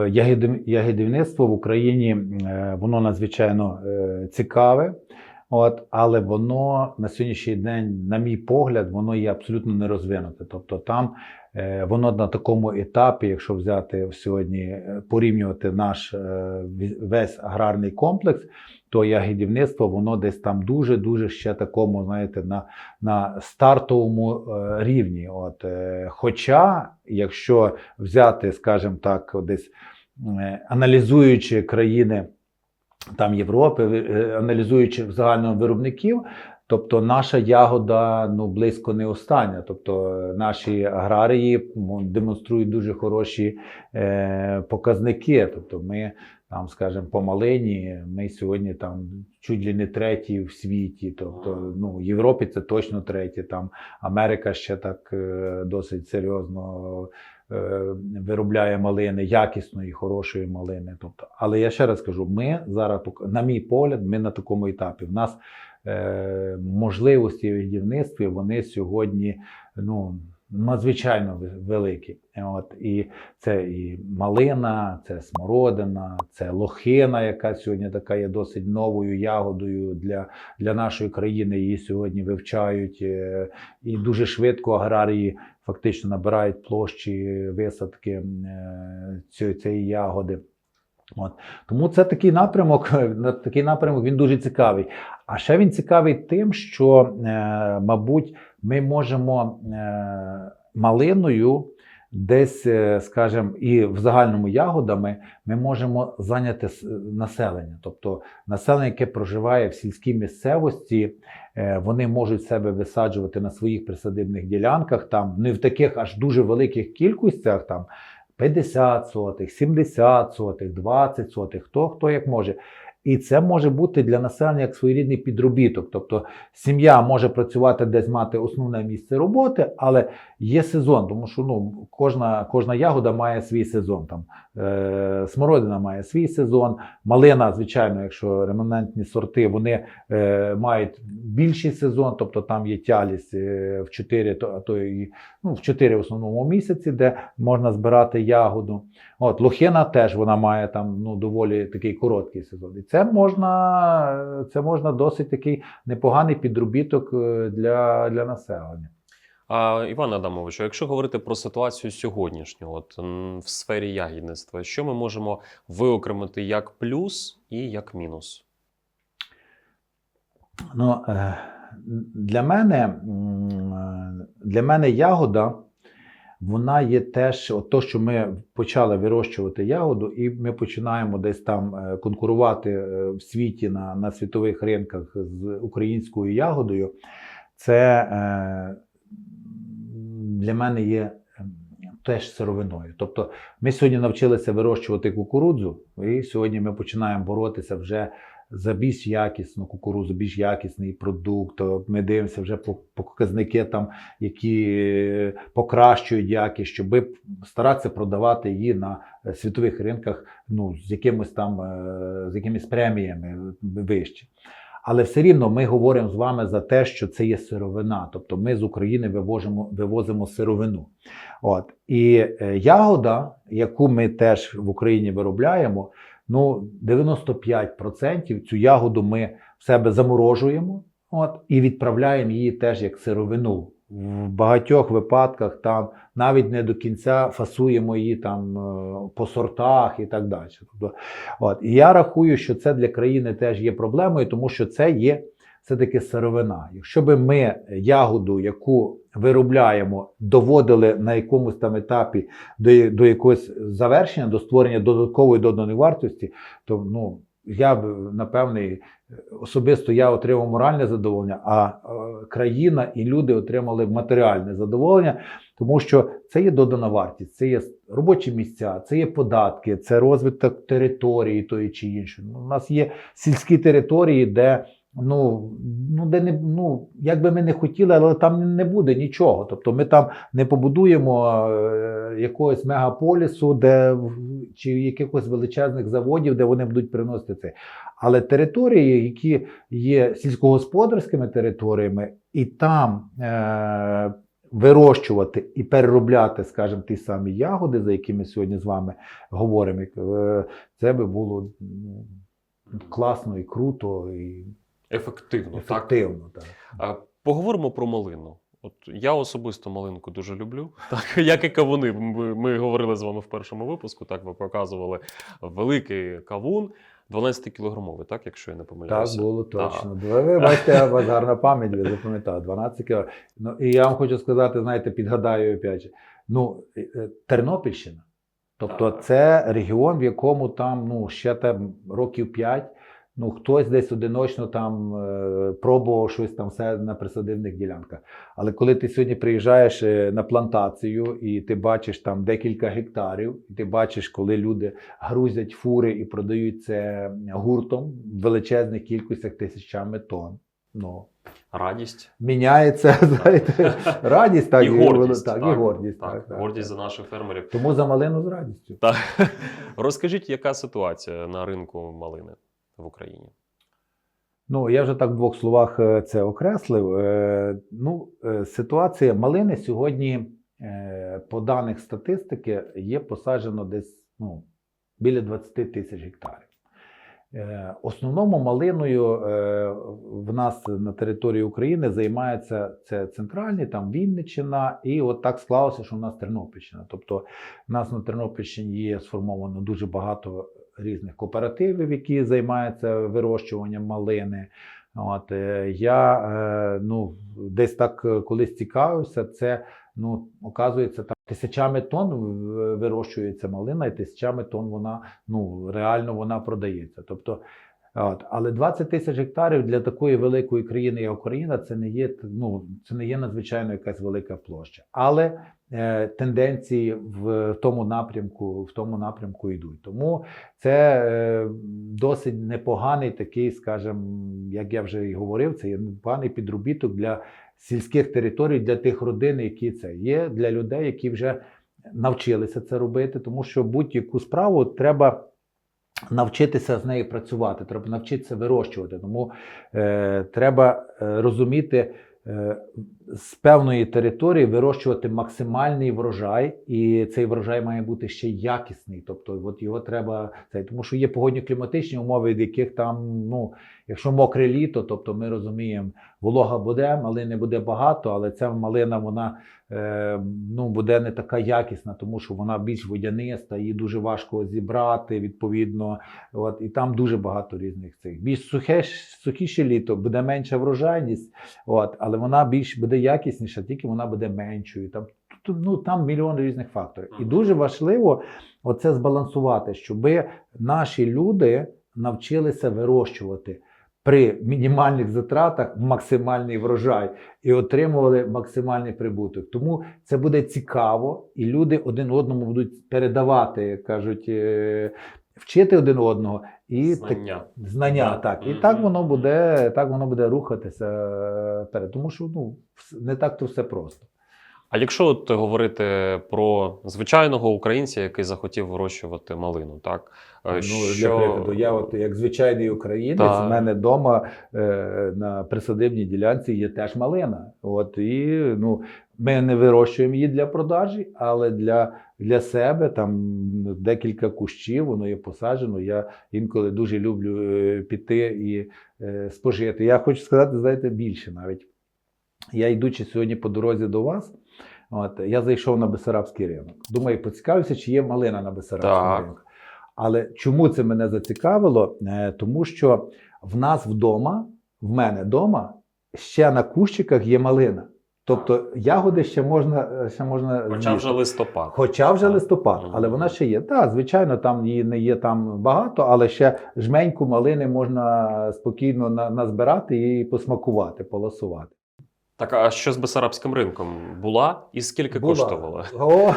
Ягідів- Ягідівництво в Україні е, воно надзвичайно е, цікаве, от, але воно на сьогоднішній день, на мій погляд, воно є абсолютно не розвинуте. Тобто там е, воно на такому етапі, якщо взяти сьогодні, порівнювати наш весь аграрний комплекс, то ягідівництво воно десь там дуже-дуже ще такому, знаєте, на, на стартовому е, рівні. От, е, хоча, якщо взяти, скажімо так, десь е, аналізуючи країни там Європи, аналізуючи загально виробників, тобто наша ягода ну близько не остання. Тобто е, наші аграрії демонструють дуже хороші е, показники. Тобто ми там, скажімо, по малині, ми сьогодні там чуть ли не треті в світі. Тобто, ну, в Європі це точно треті. Там Америка ще так е, досить серйозно е, виробляє малини, якісної, хорошої малини. Тобто, але я ще раз кажу: ми зараз, на мій погляд, ми на такому етапі. В нас можливості в вони сьогодні ну, надзвичайно ви- великі. От, і це і малина, це смородина, це лохина, яка сьогодні така є досить новою ягодою для, для нашої країни. Її сьогодні вивчають е, і дуже швидко аграрії фактично набирають площі висадки е, цієї ягоди. От. Тому це такий напрямок, на- такий напрямок він дуже цікавий. А ще він цікавий тим, що, е, мабуть, ми можемо е, малиною десь, е, скажімо, і в загальному ягодами ми можемо зайняти населення. Тобто населення, яке проживає в сільській місцевості, е, вони можуть себе висаджувати на своїх присадибних ділянках, там не в таких аж дуже великих кількостях, там 50 сотих, 70 сотих, 20 сотих, хто, хто як може. І це може бути для населення як своєрідний підробіток. Тобто сім'я може працювати десь мати основне місце роботи, але є сезон, тому що ну, кожна, кожна ягода має свій сезон. Там, е, смородина має свій сезон, малина, звичайно, якщо ремонентні сорти, вони е, мають більший сезон, тобто там є тялість е, в 4, то, то і ну, в 4 в основному місяці, де можна збирати ягоду. От, лохина теж вона має там ну, доволі такий короткий сезон. І це можна, це можна досить такий непоганий підробіток е, для, для населення. А Іван Адамович, якщо говорити про ситуацію сьогоднішню, от в сфері ягідництва, що ми можемо виокремити як плюс і як мінус? Ну, е, для мене, для мене ягода, вона є теж, от то, що ми почали вирощувати ягоду, і ми починаємо десь там е, конкурувати е, в світі на, на світових ринках з українською ягодою. Це для мене є е, теж сировиною. Тобто ми сьогодні навчилися вирощувати кукурудзу, і сьогодні ми починаємо боротися вже за більш якісну кукурудзу, більш якісний продукт. Ми дивимося вже по по показники, там, які е, покращують якість, щоб старатися продавати її на е, світових ринках ну, з якимось там е, з якимись преміями вище. Але все рівно ми говоримо з вами за те, що це є сировина. Тобто ми з України вивозимо, вивозимо сировину. От. І е, ягода, яку ми теж в Україні виробляємо, ну 95% цю ягоду ми в себе заморожуємо от, і відправляємо її теж як сировину. В багатьох випадках там навіть не до кінця фасуємо її там е, по сортах і так далі. Тобто, от, і я рахую, що це для країни теж є проблемою, тому що це є все-таки сировина. Якщо би ми ягоду, яку виробляємо, доводили на якомусь там етапі до, до якогось завершення, до створення додаткової доданої вартості, то ну, я б напевне, особисто я отримав моральне задоволення, а е, країна і люди отримали матеріальне задоволення, тому що це є додана вартість, це є робочі місця, це є податки, це розвиток території тої чи іншої. Ну, У нас є сільські території, де Ну, ну, де не, ну, як би ми не хотіли, але там не буде нічого. Тобто ми там не побудуємо е, якогось мегаполісу, де, чи якихось величезних заводів, де вони будуть приносити це. Але території, які є сільськогосподарськими територіями, і там е, вирощувати і переробляти, скажімо, ті самі ягоди, за які ми сьогодні з вами говоримо, е, це би було ну, класно і круто, і Ефективно, ефективно. Так. А, Поговоримо про малину. От я особисто малинку дуже люблю. Так, як і кавуни. Ми, ми говорили з вами в першому випуску. Так, ви показували великий кавун, 12-кілограмовий, так, якщо я не Так, було точно. Ви, ви бачите, у вас гарна пам'ять, ви запам'ятали, 12 кілограмів. Ну, і я вам хочу сказати, знаєте, підгадаю опять же, ну, е, е, Тернопільщина. Тобто це регіон, в якому там ну, ще там років 5, ну, хтось десь одиночно там е, пробував щось там все на присадивних ділянках. Але коли ти сьогодні приїжджаєш е, на плантацію і ти бачиш там декілька гектарів, і ти бачиш, коли люди грузять фури і продають це гуртом в величезних кількостях тисячами тонн. Ну, Радість. міняється знаєте, радість, так, і гордість. так, так, і гордість. Так, Так, так, гордість так. за наших фермерів. Тому за малину з радістю. Так. Розкажіть, яка ситуація на ринку малини в Україні? Ну, я вже так в двох словах е, це окреслив. Е, Ну, е, ситуація малини сьогодні, по даних статистики, є посаджено десь ну, біля 20 тисяч гектарів. Основному малиною в нас на території України займається це центральний, там Вінниччина, і от так склалося, що в нас Тернопільщина. Тобто в нас на Тернопільщині є сформовано дуже багато різних кооперативів, які займаються вирощуванням малини. От, е, я е, ну, десь так е, колись цікавився, це ну, оказується там тисячами тонн вирощується малина, і тисячами тонн вона ну, реально вона продається. Тобто, от, але 20 тисяч гектарів для такої великої країни, як Україна, це не є ну, це не є надзвичайно якась велика площа. Але е, тенденції в тому напрямку, в тому напрямку йдуть. Тому це е, досить непоганий такий, скажімо, як я вже і говорив, це є непоганий підробіток для сільських територій, для тих родин, які це є, для людей, які вже навчилися це робити, тому що будь-яку справу треба. Навчитися з нею працювати, треба навчитися вирощувати. Тому е, треба е, розуміти е, з певної території вирощувати максимальний врожай, і цей врожай має бути ще якісний. Тобто, от його треба цей, тому що є погодні-кліматичні умови, від яких там, ну, якщо мокре літо, тобто ми розуміємо, волога буде, малини буде багато, але ця малина вона е, ну, буде не така якісна, тому що вона більш водяниста, її дуже важко зібрати, відповідно. От, і там дуже багато різних цих. Більш сухе, сухіше літо, буде менша врожайність, от, але вона більш буде якісніша, тільки вона буде меншою. Там, ну, там мільйон різних факторів. І дуже важливо оце збалансувати, щоб наші люди навчилися вирощувати при мінімальних затратах максимальний врожай і отримували максимальний прибуток. Тому це буде цікаво, і люди один одному будуть передавати, кажуть, е, вчити один одного і так- Знання. знання. Да. Так, і Мгм. так воно буде, так воно буде рухатися е, вперед. Тому що ну, не так то все просто. А якщо от говорити про звичайного українця, який захотів вирощувати малину, так? Е, Ну, що... Для прикладу, я от як звичайний українець, Так. в мене вдома е, на присадибній ділянці є теж малина. От і ну, ми не вирощуємо її для продажі, але для, для себе там декілька кущів, воно є посаджено. Я інколи дуже люблю е, піти і е, спожити. Я хочу сказати, знаєте, більше навіть. Я йдучи сьогодні по дорозі до вас. От, я зайшов на Бесарабський ринок. Думаю, поцікавився, чи є малина на Бесарабському ринку. Але чому це мене зацікавило? Е, Тому що в нас вдома, в мене вдома, ще на кущиках є малина. Тобто ягоди ще можна, ще можна Хоча з'їсти. вже листопад. Хоча вже листопад, але вона ще є. Так, звичайно, там її не є там багато, але ще жменьку малини можна спокійно на- назбирати і посмакувати, полосувати. Так, а що з Бесарабським ринком? Була і скільки Була. коштувала? О,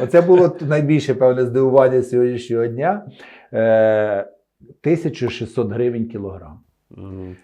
Оце було найбільше певне здивування сьогоднішнього дня. Е, 1600 гривень кілограм.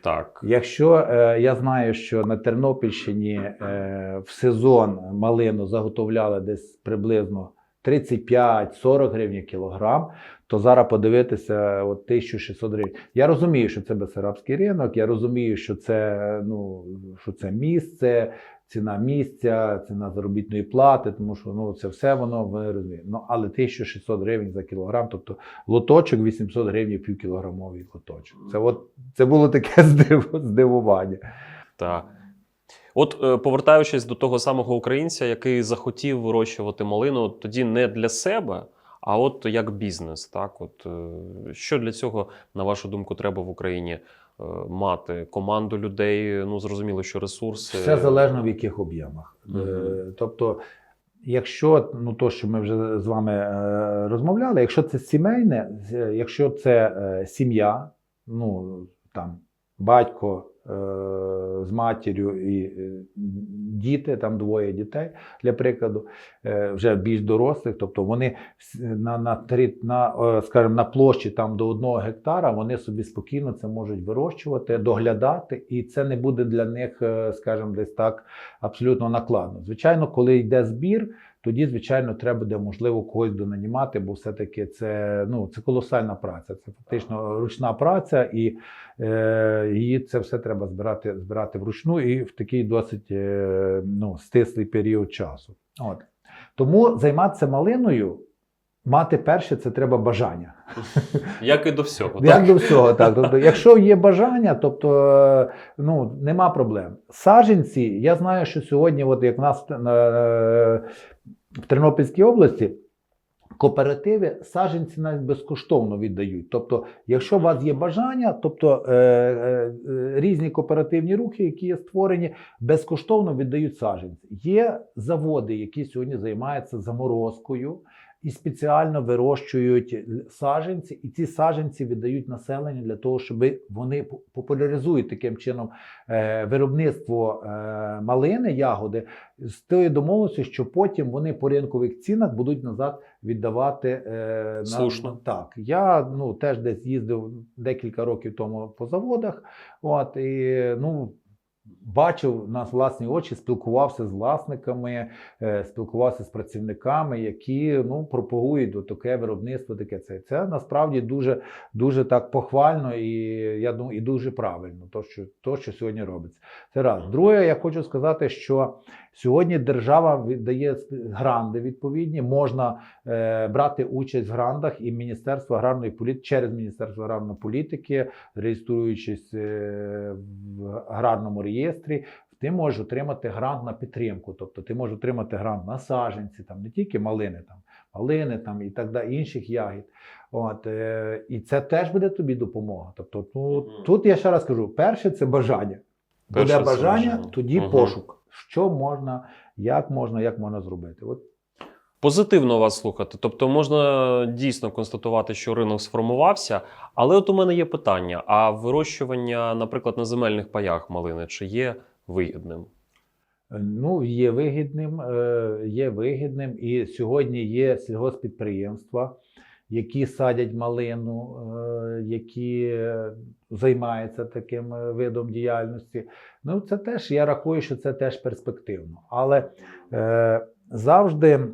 Так. Якщо е, я знаю, що на Тернопільщині е, в сезон малину заготовляли десь приблизно 35-40 гривень кілограм, то зараз подивитися от 1600 гривень. Я розумію, що це Бесарабський ринок, я розумію, що це, ну, що це місце, ціна місця, ціна заробітної плати, тому що ну, це все воно ви розумієте. Ну, але 1600 гривень за кілограм, тобто лоточок 800 гривень півкілограмовий лоточок. Це, от, це було таке здив- здивування. Так. От е, повертаючись до того самого українця, який захотів вирощувати малину, тоді не для себе, а от як бізнес. Так, от е, що для цього, на вашу думку, треба в Україні мати? Команду людей, ну зрозуміло, що ресурси. Все залежно в яких об'ємах. Е, Тобто, якщо ну то, що ми вже з вами е, розмовляли, якщо це сімейне, якщо це е, сім'я, ну там батько е, з матір'ю і е, діти, там двоє дітей, для прикладу, е, вже більш дорослих, тобто вони на, на, на, скажімо, на площі там до одного гектара вони собі спокійно це можуть вирощувати, доглядати, і це не буде для них, скажімо, десь так абсолютно накладно. Звичайно, коли йде збір, тоді, звичайно, треба буде можливо когось донанімати, бо все-таки це, ну, це колосальна праця. Це фактично ручна праця, і е, її це все треба збирати, збирати вручну і в такий досить е, ну, стислий період часу. От. Тому займатися малиною. Мати перше, це треба бажання. Як і до всього. Як так? до всього, так. Тобто, якщо є бажання, тобто е, ну, нема проблем. Саджанці, я знаю, що сьогодні, от як в нас е, в Тернопільській області, кооперативи саджанці навіть безкоштовно віддають. Тобто, якщо у вас є бажання, тобто е, е, е, різні кооперативні рухи, які є створені, безкоштовно віддають саджанці. Є заводи, які сьогодні займаються заморозкою і спеціально вирощують саджанці, і ці саджанці віддають населенню для того, щоб вони популяризують таким чином е, виробництво е, малини, ягоди з тою домовленістю, що потім вони по ринкових цінах будуть назад віддавати е, Слушно. так. Я ну теж десь їздив декілька років тому по заводах. От і ну. Бачив на власні очі, спілкувався з власниками, е, спілкувався з працівниками, які ну пропагують таке виробництво. Таке це це насправді дуже дуже так похвально і я думаю, і дуже правильно. То що то, що сьогодні робиться, це раз. Друге, я хочу сказати, що сьогодні держава віддає гранди відповідні. Можна е, брати участь в грандах, і Міністерство аграрної політики через Міністерство аграрної політики, реєструючись е, в аграрному реєстрі. Ти можеш отримати грант на підтримку, тобто ти можеш отримати грант на саженці, там не тільки малини, там малини там і так далі, інших ягід. От, е, і це теж буде тобі допомога. Тобто, ну, Мгм. тут я ще раз кажу: перше це бажання. Перше Буде бажання, бажання. тоді Мгм. пошук. Що можна, як можна, як можна зробити. От Позитивно вас слухати. Тобто можна дійсно констатувати, що ринок сформувався. Але от у мене є питання: а вирощування, наприклад, на земельних паях малини чи є вигідним? Ну, є вигідним, е, є вигідним. І сьогодні є сільгоспідприємства, які садять малину, е, які е, займаються таким е, видом діяльності. Ну, це теж я рахую, що це теж перспективно. Але е, завжди е,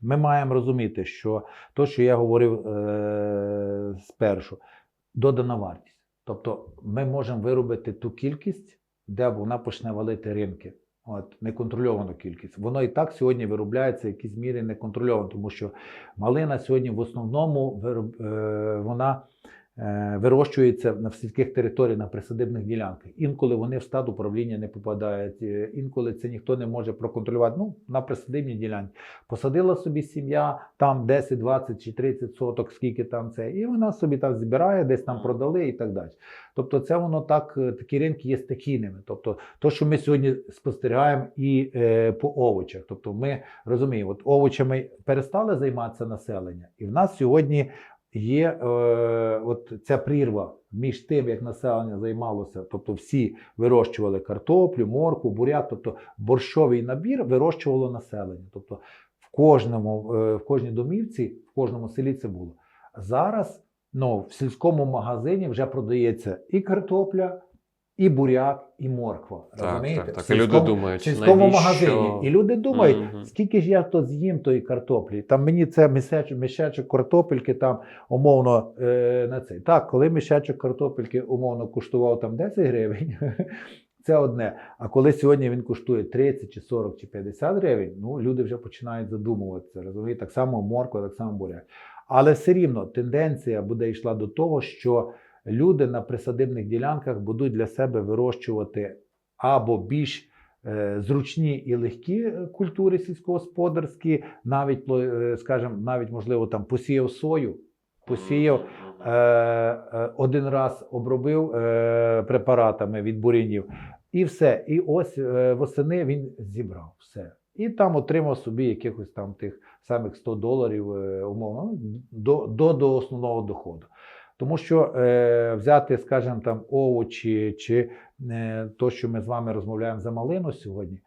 ми маємо розуміти, що то, що я говорив е, спершу, додана вартість. Тобто ми можемо виробити ту кількість, де вона почне валити ринки. От, неконтрольовану кількість. Воно і так сьогодні виробляється в якійсь мірі неконтрольовано, тому що малина сьогодні в основному вироб, е, вона вирощується на сільських територіях, на присадибних ділянках. Інколи вони в стад управління не попадають, е, інколи це ніхто не може проконтролювати. Ну, на присадибній ділянці. Посадила собі сім'я там 10, 20 чи 30 соток, скільки там це, і вона собі там збирає, десь там продали і так далі. Тобто, це воно так, е, такі ринки є стихійними. Тобто, то, що ми сьогодні спостерігаємо і е, по овочах. Тобто, ми розуміємо, от овочами перестали займатися населення, і в нас сьогодні є е, от ця прірва між тим, як населення займалося, тобто всі вирощували картоплю, морку, бурят, тобто борщовий набір вирощувало населення. Тобто в кожному, е, в кожній домівці, в кожному селі це було. Зараз ну, в сільському магазині вже продається і картопля, і буряк, і морква. Так, розумієте? так, так. В І люди думають, в сільському магазині. І люди думають, Мгм. скільки ж я то з'їм тої картоплі. Там мені це мішечок, мішечок картопельки там умовно е, на цей. Так, коли мішечок картопельки умовно коштував там 10 гривень, Це одне. А коли сьогодні він коштує 30 чи 40 чи 50 гривень, ну люди вже починають задумуватися. Розумієте, так само морква, так само буряк. Але все рівно тенденція буде йшла до того, що люди на присадибних ділянках будуть для себе вирощувати або більш е, зручні і легкі е, культури сільськогосподарські, навіть, е, скажімо, навіть можливо там посіяв сою, посіяв один раз обробив препаратами від бурінів, і все. І ось восени він зібрав все. І там отримав собі якихось там тих самих 100 доларів, умовно, до, до, до основного доходу. Тому що е, взяти, скажімо, там овочі чи е, то, що ми з вами розмовляємо за малину сьогодні,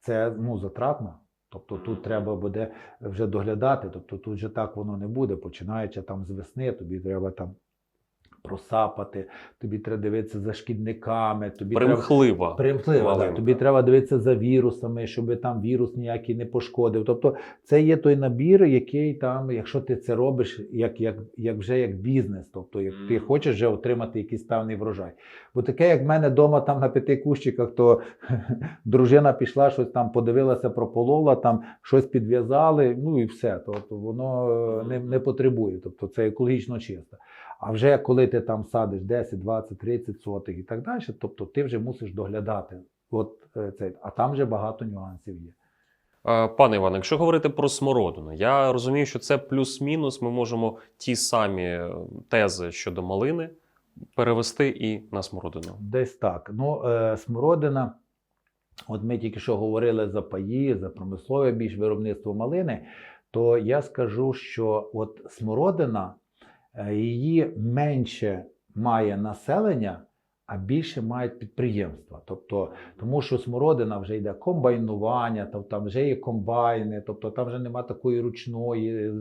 це ну, затратно. Тобто тут треба буде вже доглядати, тобто тут же так воно не буде. Починаючи там з весни, тобі треба там просапати, тобі треба дивитися за шкідниками, тобі треба Примхлива. Примхлива, так. Тобі треба дивитися за вірусами, щоб там вірус ніякий не пошкодив. Тобто це є той набір, який там, якщо ти це робиш, як, як, як вже як бізнес, тобто як ти хочеш вже отримати якийсь певний врожай. Бо таке, як в мене вдома там на п'яти кущиках, то дружина пішла, щось там подивилася, прополола, там щось підв'язали, ну і все. Тобто воно е, не, не потребує. Тобто це екологічно чисто. А вже коли ти там садиш 10, 20, 30 сотих і так далі, тобто ти вже мусиш доглядати. От е, це, а там вже багато нюансів є. Е, Пане Іване, якщо говорити про смородину, я розумію, що це плюс-мінус. Ми можемо ті самі е, тези щодо малини перевести і на смородину. Десь так. Ну, смородина, от ми тільки що говорили за паї, за промислове більш виробництво малини, то я скажу, що от смородина, її менше має населення, а більше мають підприємства. Тобто, тому що смородина вже йде комбайнування, там, там вже є комбайни, тобто там вже нема такої ручної. е,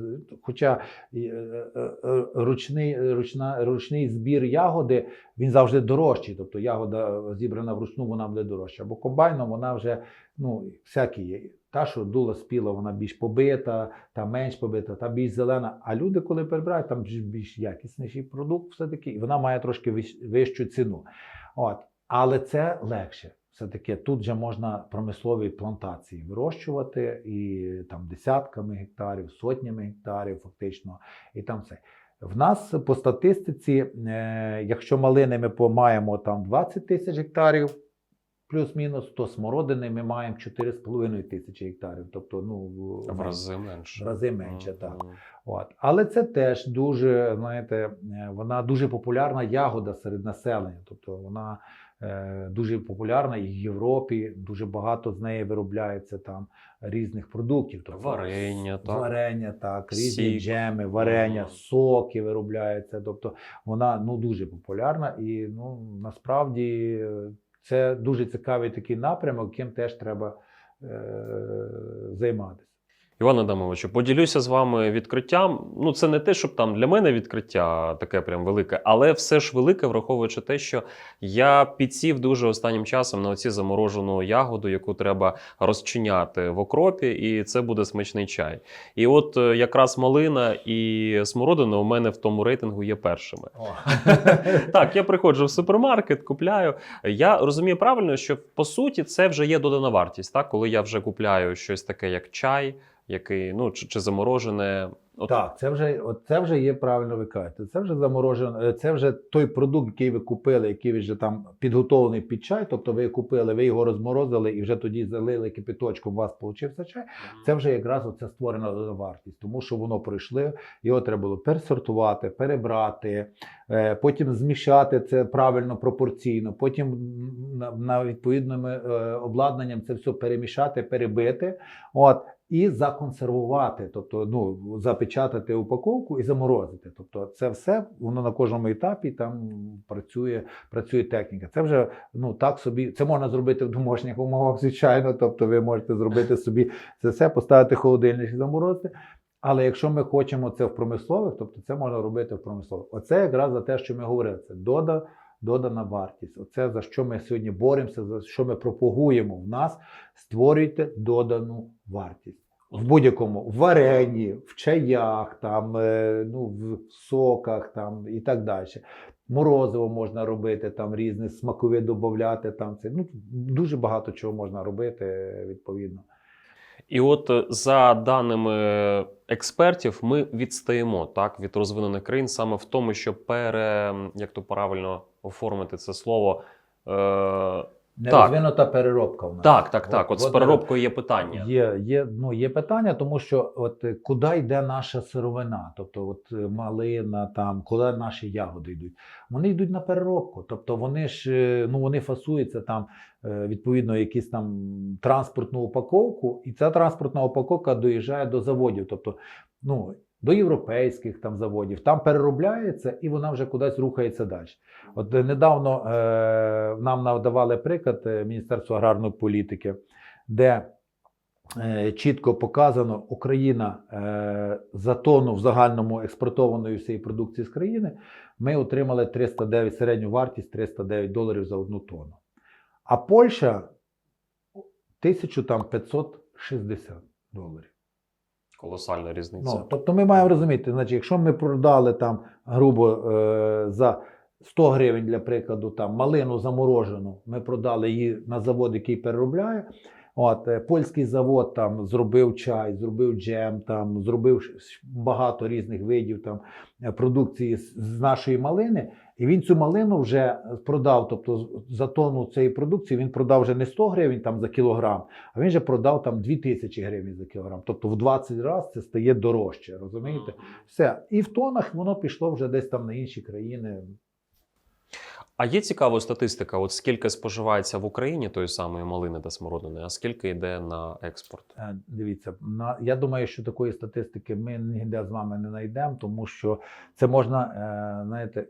Хоча е, е, е, ручний, ручна, ручний збір ягоди він завжди дорожчий. Тобто ягода зібрана вручну, вона буде дорожча. Або комбайном вона вже ну, всякі є. Та, що дула спіла, вона більш побита, та менш побита, та більш зелена. А люди, коли перебирають, там більш якісніший продукт, все-таки, і вона має трошки вищу ціну. От. Але це легше. Все-таки тут вже можна промислові плантації вирощувати і там десятками гектарів, сотнями гектарів, фактично, і там все. В нас по статистиці, е, якщо малини ми маємо там 20 тисяч гектарів, плюс-мінус, то смородини ми маємо 4,5 тисячі гектарів. Тобто, ну, В рази менше. в рази менше, так. От. Але це теж дуже, знаєте, е, вона дуже популярна ягода серед населення. Тобто вона е, дуже популярна і в Європі, дуже багато з неї виробляється там різних продуктів. Тобто, Варення, так. Варення, так, різні Сік. джеми, варення, Мгм. соки виробляються. Тобто вона ну, дуже популярна і ну, насправді е, це дуже цікавий такий напрямок, яким теж треба е, займатися. Іван Адамовичу, поділюся з вами відкриттям. Ну, це не те, щоб там для мене відкриття таке прям велике, але все ж велике, враховуючи те, що я підсів дуже останнім часом на оці заморожену ягоду, яку треба розчиняти в окропі, і це буде смачний чай. І от е, якраз малина і смородина у мене в тому рейтингу є першими. Так, я приходжу в супермаркет, купляю. Я розумію правильно, що по суті це вже є додана вартість, так? коли я вже купляю щось таке, як чай, який, ну, чи, чи заморожене. От, Так, це вже, от це вже є правильно ви кажете. Це вже заморожено, е, це вже той продукт, який ви купили, який вже там підготовлений під чай. Тобто ви купили, ви його розморозили і вже тоді залили кипяточком, у вас получився чай. Це вже якраз оце створена вартість, тому що воно пройшли, його треба було пересортувати, перебрати, е, потім змішати це правильно пропорційно, потім на, на відповідним е, обладнанням це все перемішати, перебити. От. І законсервувати, тобто ну, запечатати упаковку і заморозити. Тобто, це все воно на кожному етапі там працює, працює техніка. Це вже ну так собі, це можна зробити в домашніх умовах, звичайно. Тобто, ви можете зробити собі це все, поставити холодильник і заморозити. Але якщо ми хочемо це в промислових, тобто це можна робити в промислових. Оце якраз за те, що ми говорили. Це дода, додана вартість. Оце за що ми сьогодні боремося, за що ми пропагуємо в нас. Створюйте додану вартість. В будь-якому в варенні, в чаях, там, е, ну, в соках там, і так далі. Морозиво можна робити, там різні смакові додати. Там, це, ну, дуже багато чого можна робити, відповідно. І от е, за даними експертів, ми відстаємо так від розвинених країн саме в тому, що пере як то правильно оформити це слово. Е, Нерозвинута переробка в нас. так, так, так. От, От- з переробкою є питання. Є, є, ну, є питання, тому що от е, куди йде наша сировина, тобто от е, малина, там, куди наші ягоди йдуть. Вони йдуть на переробку. Тобто вони ж е, ну, вони фасуються там відповідно якісь там транспортну упаковку, і ця транспортна упаковка доїжджає до заводів. Тобто, ну, до європейських там заводів, там переробляється і вона вже кудись рухається далі. От е, недавно е, нам надавали приклад е, Міністерства аграрної політики, де е, чітко показано, Україна е, за тонну в загальному експортованої всієї продукції з країни, ми отримали 309 середню вартість 309 доларів за одну тонну. А Польща 1560 доларів. Колосальна різниця. Ну, тобто ми маємо розуміти, значить, якщо ми продали там грубо е, за 100 гривень, для прикладу, там малину заморожену, ми продали її на завод, який переробляє. От, е, польський завод там зробив чай, зробив джем, там, зробив багато різних видів там, е, продукції з нашої малини, і він цю малину вже продав, тобто за тонну цієї продукції він продав вже не 100 гривень там, за кілограм, а він же продав там 2000 гривень за кілограм. Тобто в 20 разів це стає дорожче, розумієте? Все. І в тонах воно пішло вже десь там на інші країни. А є цікава статистика: от скільки споживається в Україні тої самої малини та смородини, а скільки йде на експорт? Е, Дивіться, на, я думаю, що такої статистики ми ніде з вами не знайдемо, тому що це можна, е, знаєте,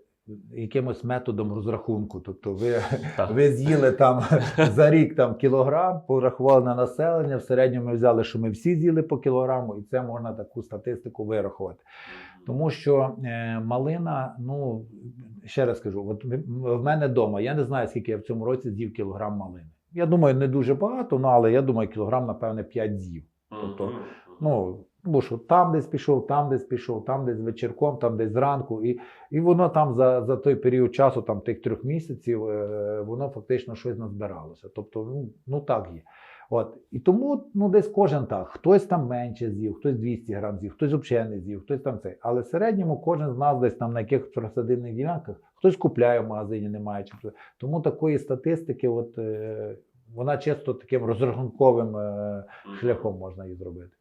якимось методом розрахунку. Тобто ви, Так. ви з'їли там за рік там, кілограм, порахували на населення, в середньому ми взяли, що ми всі з'їли по кілограму, і це можна таку статистику вирахувати. Тому що е, малина, ну ще раз кажу, от в мене вдома, я не знаю, скільки я в цьому році з'їв кілограм малини. Я думаю, не дуже багато, ну але я думаю, кілограм, напевне, 5 з'їв. Тобто, Ну, бо що там десь пішов, там десь пішов, там десь вечірком, там десь зранку. І, і воно там за, за той період часу, там тих трьох місяців, е, воно фактично щось назбиралося. Тобто, ну, ну так є. От. І тому ну, десь кожен так. Хтось там менше з'їв, хтось 200 грам з'їв, хтось взагалі не з'їв, хтось там цей. Але в середньому кожен з нас десь там на якихось присадибних ділянках, хтось купляє в магазині, немає чим. Тому такої статистики, от, е, вона чисто таким розрахунковим е, шляхом можна її зробити.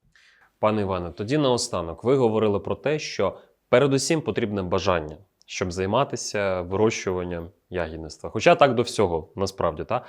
Пане Іване, тоді наостанок ви говорили про те, що передусім потрібне бажання, щоб займатися вирощуванням ягідництва. Хоча так до всього, насправді, так.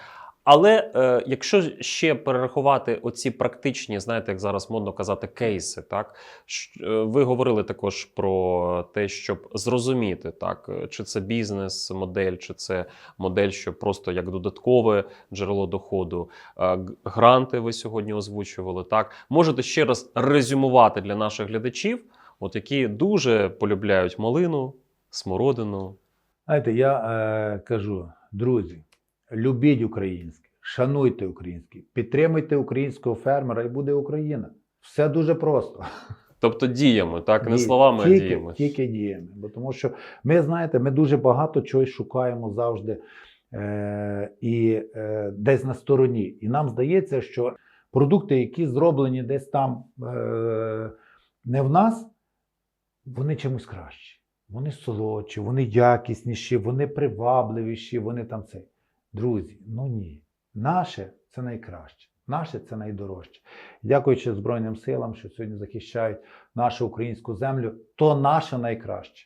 Але е, якщо ще перерахувати оці практичні, знаєте, як зараз модно казати, кейси, так Щ- е, ви говорили також про те, щоб зрозуміти, так е, чи це бізнес-модель, чи це модель, що просто як додаткове джерело доходу. Е, Гранти ви сьогодні озвучували. Так можете ще раз резюмувати для наших глядачів, от які дуже полюбляють малину, смородину. Знаєте, я е, кажу, друзі, любіть українське, шануйте українське, підтримуйте українського фермера і буде Україна. Все дуже просто. Тобто діями, так не Ді- словами, а тільки, діями. Тільки діями. Бо тому що ми знаєте, ми дуже багато чогось шукаємо завжди е, і е, десь на стороні. І нам здається, що продукти, які зроблені десь там е, не в нас, вони чимось кращі. Вони солодші, вони якісніші, вони привабливіші, вони там це. Друзі, ну ні. Наше це найкраще. Наше це найдорожче. Дякуючи Збройним силам, що сьогодні захищають нашу українську землю, то наше найкраще.